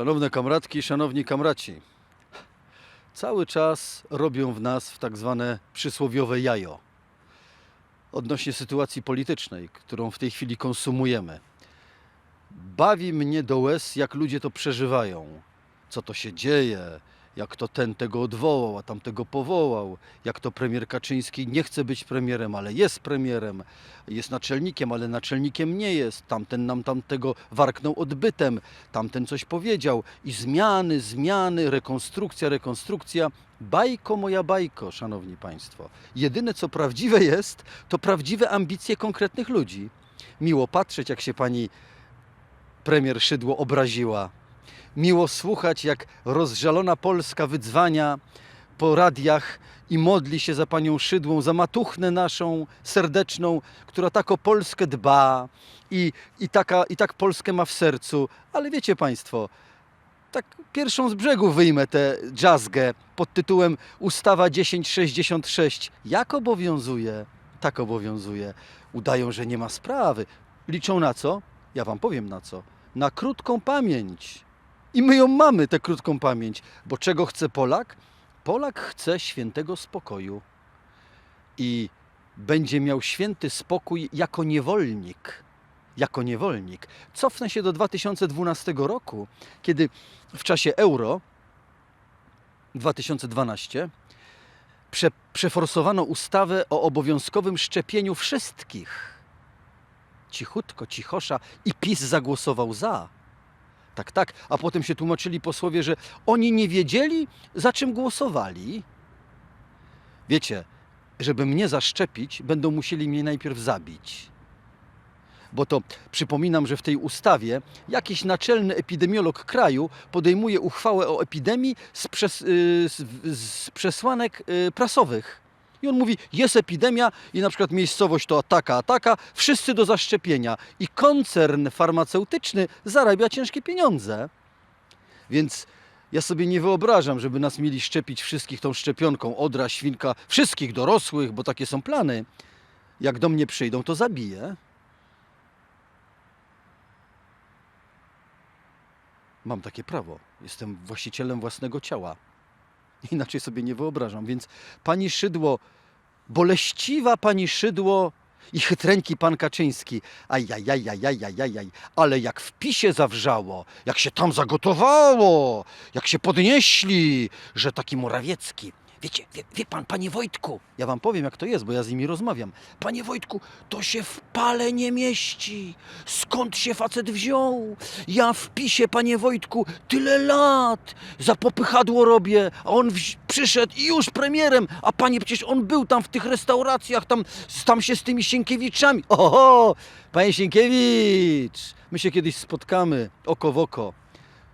Szanowne kamratki, szanowni kamraci, cały czas robią w nas w tak zwane przysłowiowe jajo. Odnośnie sytuacji politycznej, którą w tej chwili konsumujemy. Bawi mnie do łez, jak ludzie to przeżywają, co to się dzieje, jak to ten tego odwołał, a tamtego powołał, jak to premier Kaczyński nie chce być premierem, ale jest premierem, jest naczelnikiem, ale naczelnikiem nie jest, tamten nam tamtego warknął odbytem, tamten coś powiedział i zmiany, zmiany, rekonstrukcja, rekonstrukcja. Bajko moja bajko, szanowni państwo. Jedyne co prawdziwe jest, to prawdziwe ambicje konkretnych ludzi. Miło patrzeć, jak się pani premier Szydło obraziła. Miło słuchać, jak rozżalona Polska wydzwania po radiach i modli się za panią Szydłą, za matuchnę naszą serdeczną, która tak o Polskę dba i, i, taka, i tak Polskę ma w sercu. Ale wiecie państwo, tak pierwszą z brzegu wyjmę tę jazzgę pod tytułem Ustawa 1066. Jak obowiązuje? Tak obowiązuje. Udają, że nie ma sprawy. Liczą na co? Ja wam powiem na co. Na krótką pamięć. I my ją mamy, tę krótką pamięć. Bo czego chce Polak? Polak chce świętego spokoju. I będzie miał święty spokój jako niewolnik. Jako niewolnik. Cofnę się do 2012 roku, kiedy w czasie euro 2012 prze, przeforsowano ustawę o obowiązkowym szczepieniu wszystkich. Cichutko, cichosza i PiS zagłosował za. Tak, tak. A potem się tłumaczyli posłowie, że oni nie wiedzieli, za czym głosowali. Wiecie, żeby mnie zaszczepić, będą musieli mnie najpierw zabić. Bo to przypominam, że w tej ustawie jakiś naczelny epidemiolog kraju podejmuje uchwałę o epidemii z, przes, y, z, z przesłanek y, prasowych. I on mówi, jest epidemia i na przykład miejscowość to taka, taka, wszyscy do zaszczepienia. I koncern farmaceutyczny zarabia ciężkie pieniądze. Więc ja sobie nie wyobrażam, żeby nas mieli szczepić wszystkich tą szczepionką, odra, świnka, wszystkich dorosłych, bo takie są plany. Jak do mnie przyjdą, to zabiję. Mam takie prawo. Jestem właścicielem własnego ciała. Inaczej sobie nie wyobrażam. Więc pani Szydło, boleściwa pani Szydło i chytreńki pan Kaczyński. Ajajajajajajajaj. Ale jak w pisie zawrzało, jak się tam zagotowało, jak się podnieśli, że taki Morawiecki. Wiecie, wie, wie pan, panie Wojtku, ja wam powiem jak to jest, bo ja z nimi rozmawiam. Panie Wojtku, to się w pale nie mieści. Skąd się facet wziął? Ja w pisie, panie Wojtku, tyle lat za popychadło robię, a on wzi- przyszedł i już premierem, a panie, przecież on był tam w tych restauracjach, tam, tam się z tymi Sienkiewiczami. Oho, panie Sienkiewicz, my się kiedyś spotkamy, oko w oko.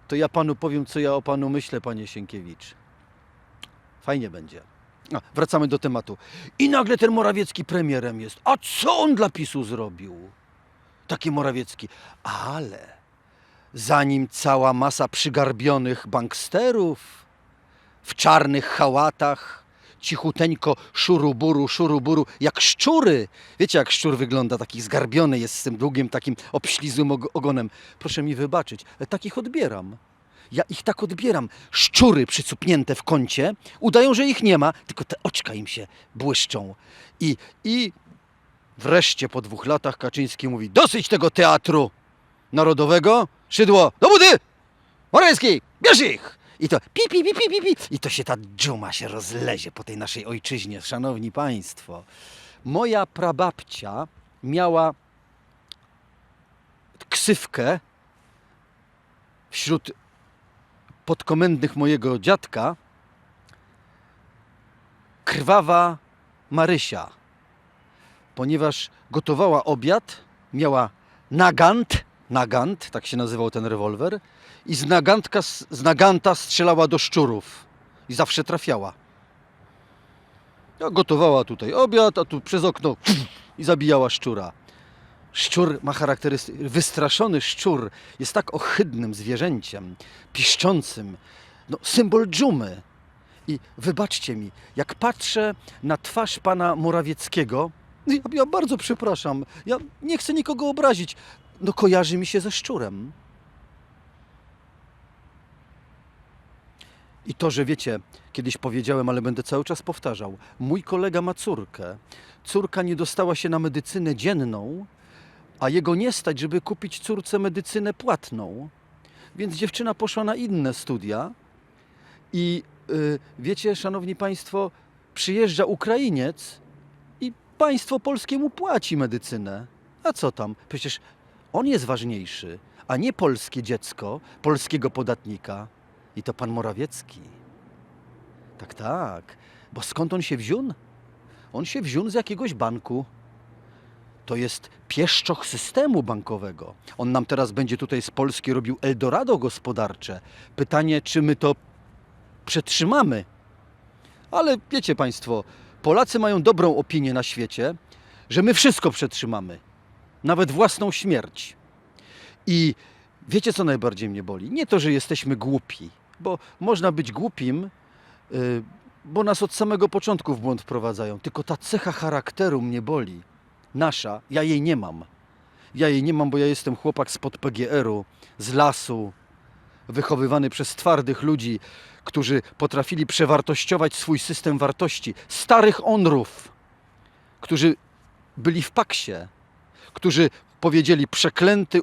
To ja panu powiem, co ja o panu myślę, panie Sienkiewicz. Fajnie będzie. A, wracamy do tematu. I nagle ten Morawiecki premierem jest. A co on dla PiSu zrobił? Taki Morawiecki. Ale zanim cała masa przygarbionych banksterów w czarnych hałatach, cichuteńko szuruburu, szuruburu, jak szczury. Wiecie, jak szczur wygląda, taki zgarbiony jest z tym długim, takim obślizłym og- ogonem. Proszę mi wybaczyć, takich odbieram. Ja ich tak odbieram. Szczury przycupnięte w kącie, udają, że ich nie ma, tylko te oczka im się błyszczą. I, i wreszcie po dwóch latach Kaczyński mówi, dosyć tego teatru narodowego, szydło, do budy! Morawiecki, bierz ich! I to pi, pi, pi, pi, pi, pi. I to się ta dżuma się rozlezie po tej naszej ojczyźnie, szanowni państwo. Moja prababcia miała ksywkę wśród podkomendnych mojego dziadka krwawa Marysia, ponieważ gotowała obiad, miała nagant, nagant, tak się nazywał ten rewolwer, i z, nagantka, z naganta strzelała do szczurów i zawsze trafiała. Ja gotowała tutaj obiad, a tu przez okno i zabijała szczura. Szczur ma charakterystykę. Wystraszony szczur jest tak ohydnym zwierzęciem, piszczącym. No, symbol dżumy. I wybaczcie mi, jak patrzę na twarz pana Morawieckiego, ja, ja bardzo przepraszam, ja nie chcę nikogo obrazić, no kojarzy mi się ze szczurem. I to, że wiecie, kiedyś powiedziałem, ale będę cały czas powtarzał. Mój kolega ma córkę. Córka nie dostała się na medycynę dzienną, a jego nie stać, żeby kupić córce medycynę płatną. Więc dziewczyna poszła na inne studia. I y, wiecie, szanowni państwo, przyjeżdża Ukrainiec i państwo polskie mu płaci medycynę. A co tam? Przecież on jest ważniejszy, a nie polskie dziecko, polskiego podatnika. I to pan Morawiecki. Tak, tak. Bo skąd on się wziął? On się wziął z jakiegoś banku. To jest pieszczoch systemu bankowego. On nam teraz będzie tutaj z Polski robił Eldorado gospodarcze. Pytanie, czy my to przetrzymamy. Ale wiecie Państwo, Polacy mają dobrą opinię na świecie, że my wszystko przetrzymamy. Nawet własną śmierć. I wiecie, co najbardziej mnie boli? Nie to, że jesteśmy głupi, bo można być głupim, y, bo nas od samego początku w błąd wprowadzają. Tylko ta cecha charakteru mnie boli. Nasza, ja jej nie mam. Ja jej nie mam, bo ja jestem chłopak spod PGR-u, z lasu, wychowywany przez twardych ludzi, którzy potrafili przewartościować swój system wartości, starych onrów, którzy byli w paksie, którzy powiedzieli przeklęty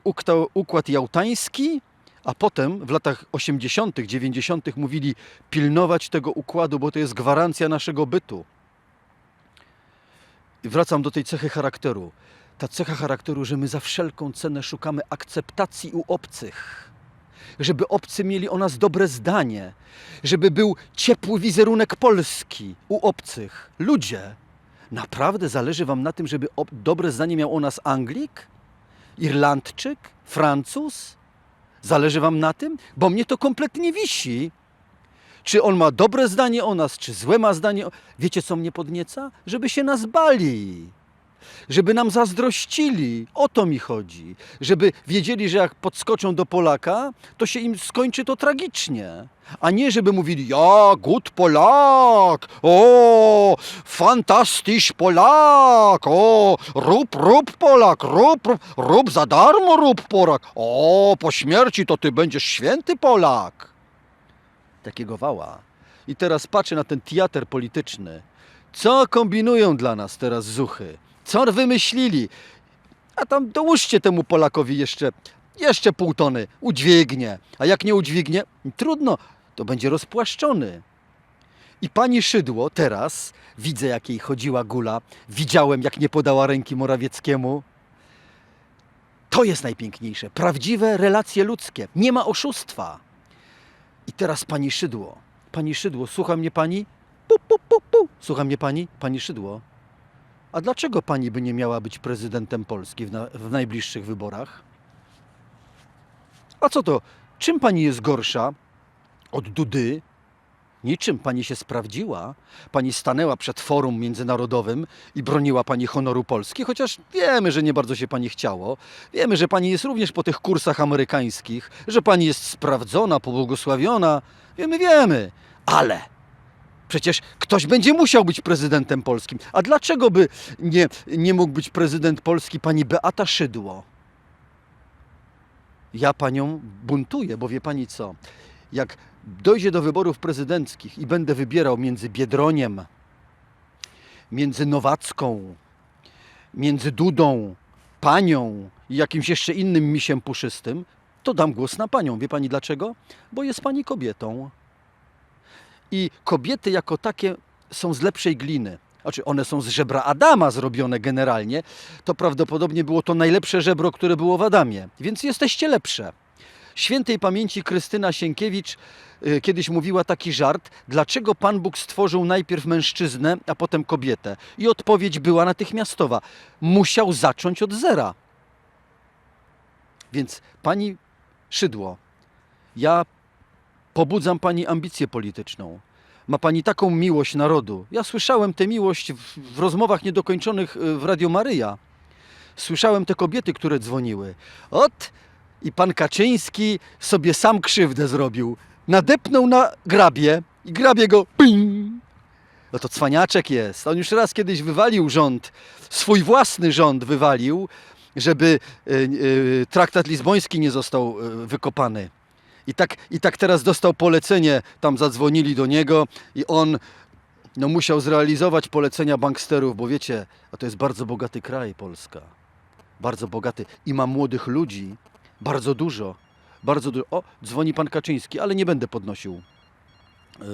układ jałtański, a potem w latach 80., 90. mówili pilnować tego układu, bo to jest gwarancja naszego bytu. Wracam do tej cechy charakteru. Ta cecha charakteru, że my za wszelką cenę szukamy akceptacji u obcych żeby obcy mieli o nas dobre zdanie, żeby był ciepły wizerunek Polski u obcych. Ludzie, naprawdę zależy Wam na tym, żeby ob- dobre zdanie miał o nas Anglik, Irlandczyk, Francuz? Zależy Wam na tym? Bo mnie to kompletnie wisi. Czy on ma dobre zdanie o nas, czy złe ma zdanie? O... Wiecie, co mnie podnieca? Żeby się nas bali żeby nam zazdrościli. O to mi chodzi. Żeby wiedzieli, że jak podskoczą do Polaka, to się im skończy to tragicznie. A nie, żeby mówili, ja, good Polak, o, fantastyś Polak, o, rób, rób Polak, rób, rób, rób za darmo rób Polak, o, po śmierci to ty będziesz święty Polak. Takiego wała. I teraz patrzę na ten teatr polityczny. Co kombinują dla nas teraz zuchy? Co wymyślili? A tam dołóżcie temu Polakowi jeszcze, jeszcze pół tony, udźwignie. A jak nie udźwignie, trudno, to będzie rozpłaszczony. I pani Szydło teraz, widzę jak jej chodziła gula, widziałem jak nie podała ręki Morawieckiemu. To jest najpiękniejsze, prawdziwe relacje ludzkie, nie ma oszustwa. I teraz pani Szydło, pani Szydło, słucha mnie pani? Pu, pu, pu, pu. Słucha mnie pani? Pani Szydło. A dlaczego pani by nie miała być prezydentem Polski w, na, w najbliższych wyborach? A co to? Czym pani jest gorsza od Dudy? Niczym pani się sprawdziła. Pani stanęła przed forum międzynarodowym i broniła pani honoru Polski, chociaż wiemy, że nie bardzo się pani chciało. Wiemy, że pani jest również po tych kursach amerykańskich, że pani jest sprawdzona, pobłogosławiona. Wiemy, wiemy. Ale Przecież ktoś będzie musiał być prezydentem polskim. A dlaczego by nie, nie mógł być prezydent Polski pani Beata Szydło? Ja panią buntuję, bo wie pani co? Jak dojdzie do wyborów prezydenckich i będę wybierał między Biedroniem, między Nowacką, między Dudą, panią i jakimś jeszcze innym misiem puszystym, to dam głos na panią. Wie pani dlaczego? Bo jest pani kobietą. I kobiety jako takie są z lepszej gliny. Znaczy one są z żebra Adama zrobione generalnie. To prawdopodobnie było to najlepsze żebro, które było w Adamie. Więc jesteście lepsze. Świętej pamięci Krystyna Sienkiewicz y, kiedyś mówiła taki żart, dlaczego Pan Bóg stworzył najpierw mężczyznę, a potem kobietę. I odpowiedź była natychmiastowa. Musiał zacząć od zera. Więc pani Szydło, ja pobudzam pani ambicję polityczną. Ma pani taką miłość narodu. Ja słyszałem tę miłość w, w rozmowach niedokończonych y, w Radio Maryja. Słyszałem te kobiety, które dzwoniły. Ot, i pan Kaczyński sobie sam krzywdę zrobił. Nadepnął na grabie i grabie go ping. No to cwaniaczek jest. On już raz kiedyś wywalił rząd, swój własny rząd wywalił, żeby y, y, traktat lizboński nie został y, wykopany. I tak, I tak teraz dostał polecenie, tam zadzwonili do niego i on no, musiał zrealizować polecenia banksterów, bo wiecie, a to jest bardzo bogaty kraj Polska. Bardzo bogaty i ma młodych ludzi, bardzo dużo. Bardzo dużo. O, dzwoni pan Kaczyński, ale nie będę podnosił. Y,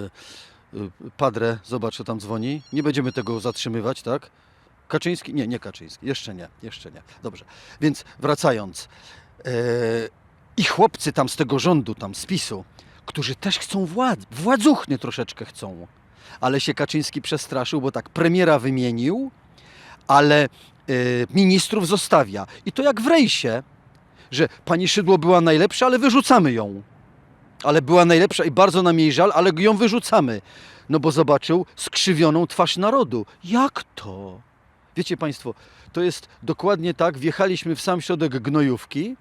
y, Padre, zobacz, co tam dzwoni. Nie będziemy tego zatrzymywać, tak? Kaczyński? Nie, nie Kaczyński. Jeszcze nie, jeszcze nie. Dobrze. Więc wracając. E, I chłopcy tam z tego rządu, tam z PiSu, którzy też chcą władz, władzuchny troszeczkę chcą. Ale się Kaczyński przestraszył, bo tak premiera wymienił, ale e, ministrów zostawia. I to jak w rejsie, że pani Szydło była najlepsza, ale wyrzucamy ją. Ale była najlepsza i bardzo nam jej żal, ale ją wyrzucamy. No bo zobaczył skrzywioną twarz narodu. Jak to? Wiecie Państwo, to jest dokładnie tak. Wjechaliśmy w sam środek gnojówki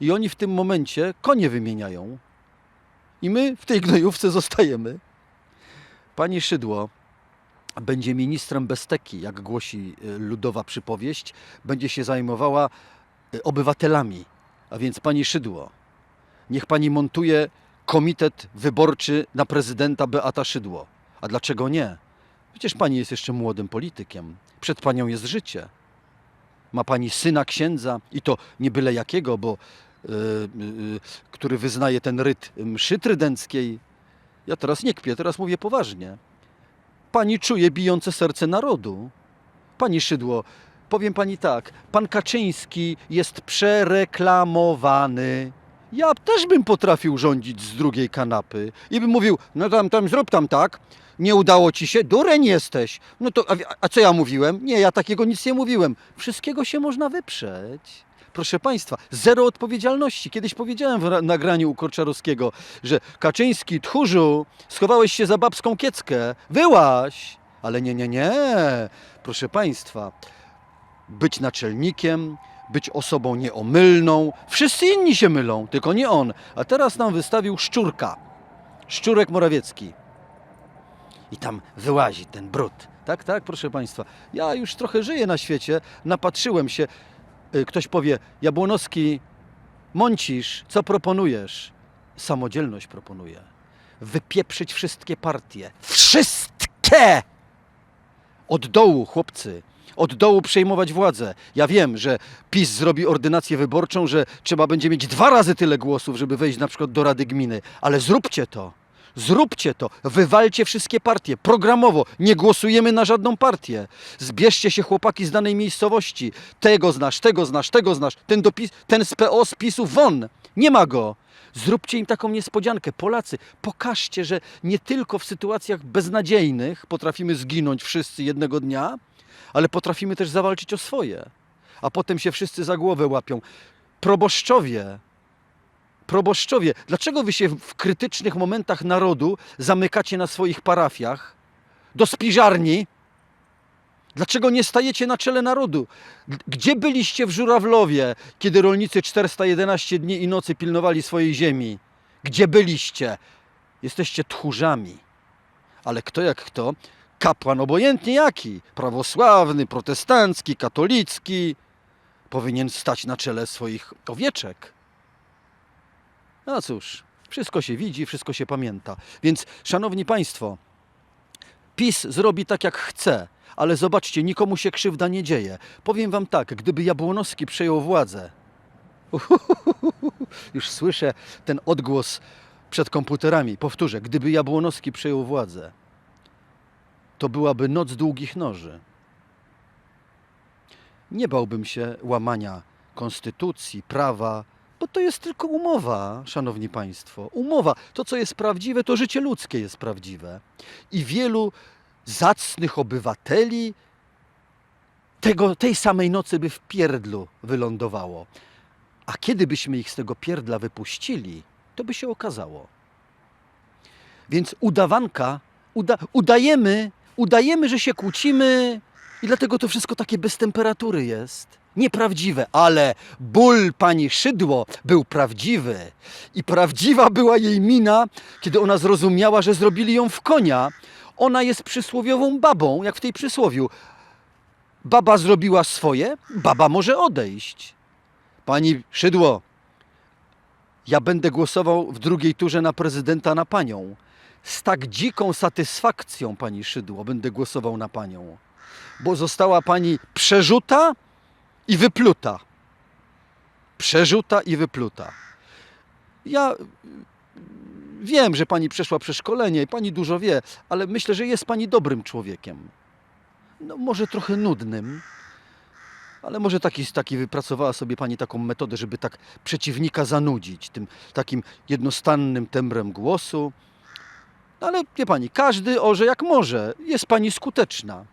i oni w tym momencie konie wymieniają. I my w tej gnojówce zostajemy. Pani Szydło będzie ministrem Besteki, jak głosi y, ludowa przypowieść. Będzie się zajmowała y, obywatelami. A więc pani Szydło, niech pani montuje komitet wyborczy na prezydenta Beata Szydło. A dlaczego nie? Przecież pani jest jeszcze młodym politykiem. Przed panią jest życie. Ma pani syna księdza i to nie byle jakiego, bo yy, yy, który wyznaje ten ryt mszy trydenckiej. Ja teraz nie kpię, teraz mówię poważnie. Pani czuje bijące serce narodu. Pani Szydło, powiem pani tak, pan Kaczyński jest przereklamowany. Ja też bym potrafił rządzić z drugiej kanapy i bym mówił, no tam, tam, zrób tam tak, nie udało ci się, dureń jesteś. No to, a, a co ja mówiłem? Nie, ja takiego nic nie mówiłem. Wszystkiego się można wyprzeć. Proszę Państwa, zero odpowiedzialności. Kiedyś powiedziałem w ra- nagraniu u Korczarowskiego, że Kaczyński, tchórzu, schowałeś się za babską kieckę, wyłaś. Ale nie, nie, nie. Proszę Państwa, być naczelnikiem, być osobą nieomylną. Wszyscy inni się mylą, tylko nie on. A teraz nam wystawił szczurka. Szczurek Morawiecki. I tam wyłazi ten brud. Tak, tak, proszę Państwa. Ja już trochę żyję na świecie, napatrzyłem się. Y, Ktoś powie, Jabłonowski, Mącisz, co proponujesz? Samodzielność proponuję. Wypieprzyć wszystkie partie. Wszystkie! Od dołu, chłopcy. Od dołu przejmować władzę. Ja wiem, że PiS zrobi ordynację wyborczą, że trzeba będzie mieć dwa razy tyle głosów, żeby wejść na przykład do Rady Gminy. Ale zróbcie to. Zróbcie to. Wywalcie wszystkie partie. Programowo. Nie głosujemy na żadną partię. Zbierzcie się chłopaki z danej miejscowości. Tego znasz, tego znasz, tego znasz. Ten, dopis, ten z PO z PiSu won. Nie ma go. Zróbcie im taką niespodziankę. Polacy, pokażcie, że nie tylko w sytuacjach beznadziejnych potrafimy zginąć wszyscy jednego dnia, ale potrafimy też zawalczyć o swoje. A potem się wszyscy za głowę łapią. Proboszczowie, proboszczowie, dlaczego wy się w krytycznych momentach narodu zamykacie na swoich parafiach, do spiżarni? Dlaczego nie stajecie na czele narodu? Gdzie byliście w Żurawlowie, kiedy rolnicy 411 dni i nocy pilnowali swojej ziemi? Gdzie byliście? Jesteście tchórzami. Ale kto jak kto, kapłan obojętnie jaki, prawosławny, protestancki, katolicki, powinien stać na czele swoich owieczek. No cóż, wszystko się widzi, wszystko się pamięta. Więc, szanowni państwo, PiS zrobi tak jak chce, ale zobaczcie, nikomu się krzywda nie dzieje. Powiem wam tak, gdyby Jabłonowski przejął władzę, już słyszę ten odgłos przed komputerami. Powtórzę, gdyby Jabłonowski przejął władzę, to byłaby noc długich noży. Nie bałbym się łamania konstytucji, prawa, bo to jest tylko umowa, szanowni państwo. Umowa. To, co jest prawdziwe, to życie ludzkie jest prawdziwe. I wielu zacnych obywateli tego, tej samej nocy by w pierdlu wylądowało. A kiedy byśmy ich z tego pierdla wypuścili, to by się okazało. Więc udawanka, uda, udajemy, udajemy, że się kłócimy i dlatego to wszystko takie bez temperatury jest. Nieprawdziwe, ale ból pani Szydło był prawdziwy. I prawdziwa była jej mina, kiedy ona zrozumiała, że zrobili ją w konia. Ona jest przysłowiową babą, jak w tej przysłowiu. Baba zrobiła swoje, baba może odejść. Pani Szydło, Ja będę głosował w drugiej turze na prezydenta na panią. Z tak dziką satysfakcją, pani Szydło, będę głosował na panią. Bo została pani przerzuta i wypluta. Przerzuta i wypluta. Ja y, wiem, że pani przeszła przeszkolenie i pani dużo wie, ale myślę, że jest pani dobrym człowiekiem. No, może trochę nudnym, ale może taki, taki wypracowała sobie pani taką metodę, żeby tak przeciwnika zanudzić tym takim jednostannym tembrem głosu. No, ale wie pani, każdy orze jak może. Jest pani skuteczna.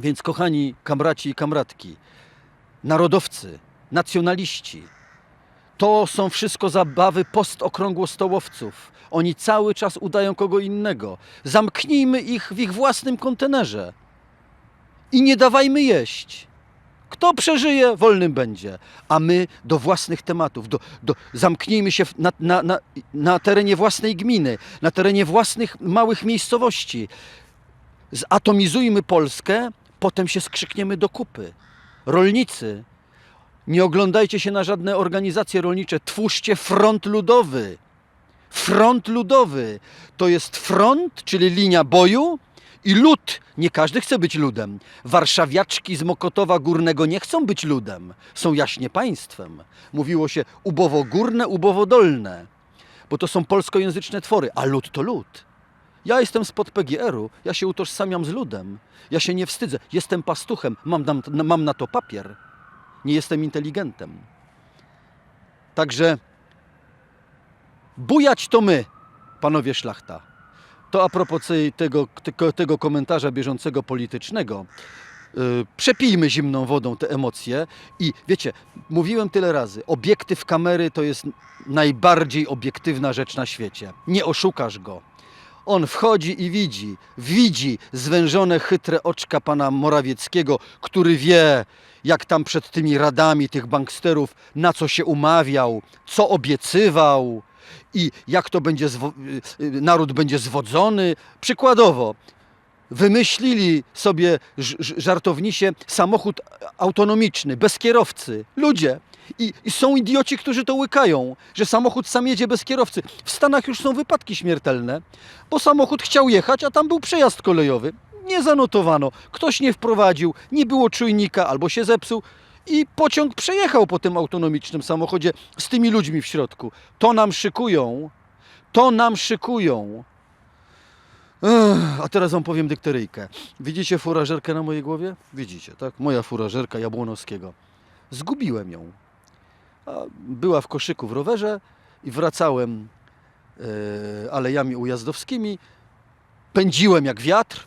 Więc kochani kamraci i kamratki, narodowcy, nacjonaliści, to są wszystko zabawy postokrągłostołowców. Oni cały czas udają kogo innego. Zamknijmy ich w ich własnym kontenerze i nie dawajmy jeść. Kto przeżyje, wolnym będzie. A my do własnych tematów, do, do, zamknijmy się na, na, na, na terenie własnej gminy, na terenie własnych małych miejscowości. Zatomizujmy Polskę, potem się skrzykniemy do kupy. Rolnicy, nie oglądajcie się na żadne organizacje rolnicze, twórzcie front ludowy. Front ludowy to jest front, czyli linia boju i lud. Nie każdy chce być ludem. Warszawiaczki z Mokotowa Górnego nie chcą być ludem. Są jaśnie państwem. Mówiło się ubowo-górne, ubowo-dolne, bo to są polskojęzyczne twory, a lud to lud. Ja jestem spod PGR-u, ja się utożsamiam z ludem. Ja się nie wstydzę. Jestem pastuchem, mam, nam- mam na to papier. Nie jestem inteligentem. Także bujać to my, panowie szlachta. To a propos tego, tego, komentarza bieżącego politycznego. Yy, Przepijmy zimną wodą te emocje i wiecie, mówiłem tyle razy, obiektyw kamery to jest najbardziej obiektywna rzecz na świecie. Nie oszukasz go. On wchodzi i widzi, widzi zwężone, chytre oczka pana Morawieckiego, który wie, jak tam przed tymi radami tych banksterów, na co się umawiał, co obiecywał i jak to będzie, y, naród będzie zwodzony. Przykładowo, wymyślili sobie żartownisie samochód autonomiczny, bez kierowcy. Ludzie. I, I są idioci, którzy to łykają, że samochód sam jedzie bez kierowcy. W Stanach już są wypadki śmiertelne, bo samochód chciał jechać, a tam był przejazd kolejowy. Nie zanotowano, ktoś nie wprowadził, nie było czujnika albo się zepsuł i pociąg przejechał po tym autonomicznym samochodzie z tymi ludźmi w środku. To nam szykują, to nam szykują. Ech, a teraz wam powiem dykteryjkę. Widzicie furażerkę na mojej głowie? Widzicie, tak? Moja furażerka Jabłonowskiego. Zgubiłem ją. Była w koszyku w rowerze i wracałem e, alejami ujazdowskimi. Pędziłem jak wiatr.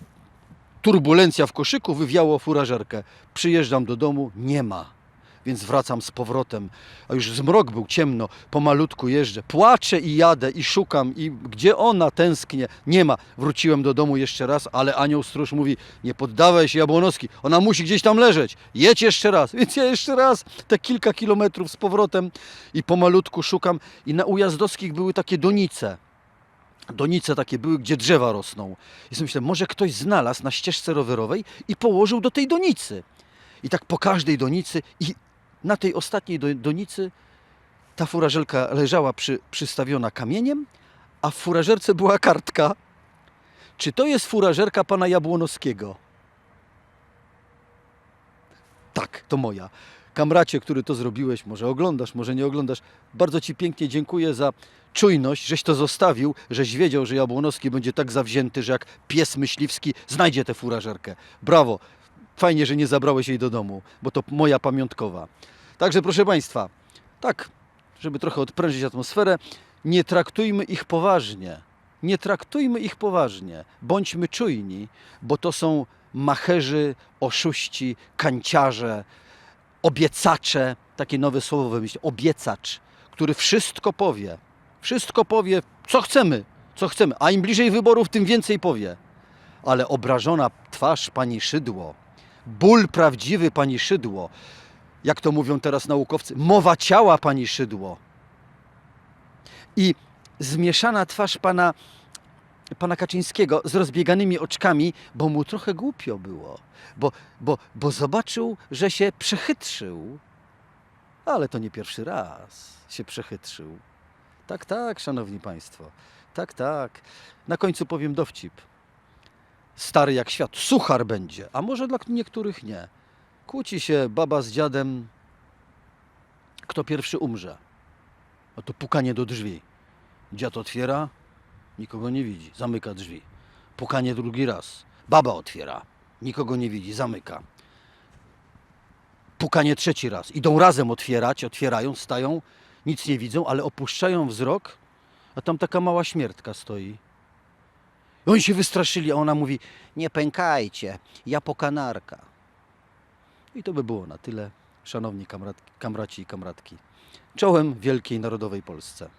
Turbulencja w koszyku wywiało furażerkę. Przyjeżdżam do domu, nie ma. Więc wracam z powrotem, a już zmrok był ciemno, pomalutku jeżdżę, płaczę i jadę i szukam i gdzie ona tęsknie, nie ma. Wróciłem do domu jeszcze raz, ale anioł stróż mówi, nie poddawaj się Jabłonowski, ona musi gdzieś tam leżeć, jedź jeszcze raz. Więc ja jeszcze raz te kilka kilometrów z powrotem i pomalutku szukam i na ujazdowskich były takie donice. Donice takie były, gdzie drzewa rosną. I myślę, może ktoś znalazł na ścieżce rowerowej i położył do tej donicy. I tak po każdej donicy i na tej ostatniej do, donicy ta furażelka leżała przy, przystawiona kamieniem, a w furażerce była kartka. Czy to jest furażerka pana Jabłonowskiego? Tak, to moja. Kamracie, który to zrobiłeś, może oglądasz, może nie oglądasz, bardzo Ci pięknie dziękuję za czujność, żeś to zostawił, żeś wiedział, że Jabłonowski będzie tak zawzięty, że jak pies myśliwski znajdzie tę furażerkę. Brawo, fajnie, że nie zabrałeś jej do domu, bo to moja pamiątkowa. Także proszę Państwa, tak, żeby trochę odprężyć atmosferę, nie traktujmy ich poważnie. Nie traktujmy ich poważnie. Bądźmy czujni, bo to są macherzy, oszuści, kanciarze, obiecacze, takie nowe słowo wymyślił, obiecacz, który wszystko powie. Wszystko powie, co chcemy, co chcemy. A im bliżej wyborów, tym więcej powie. Ale obrażona twarz pani Szydło, ból prawdziwy pani Szydło, jak to mówią teraz naukowcy, mowa ciała pani Szydło i zmieszana twarz pana, pana Kaczyńskiego z rozbieganymi oczkami, bo mu trochę głupio było, bo, bo, bo zobaczył, że się przechytrzył. Ale to nie pierwszy raz się przechytrzył. Tak, tak, szanowni państwo. Tak, tak. Na końcu powiem dowcip. Stary jak świat, suchar będzie, a może dla niektórych nie. Kłóci się baba z dziadem, kto pierwszy umrze. A to pukanie do drzwi. Dziad otwiera, nikogo nie widzi, zamyka drzwi. Pukanie drugi raz. Baba otwiera, nikogo nie widzi, zamyka. Pukanie trzeci raz. Idą razem otwierać, otwierają, stają, nic nie widzą, ale opuszczają wzrok, a tam taka mała śmiertka stoi. I oni się wystraszyli, a ona mówi: Nie pękajcie, ja po kanarka. I to by było na tyle, szanowni kamraci i kamratki. Czołem wielkiej narodowej Polsce.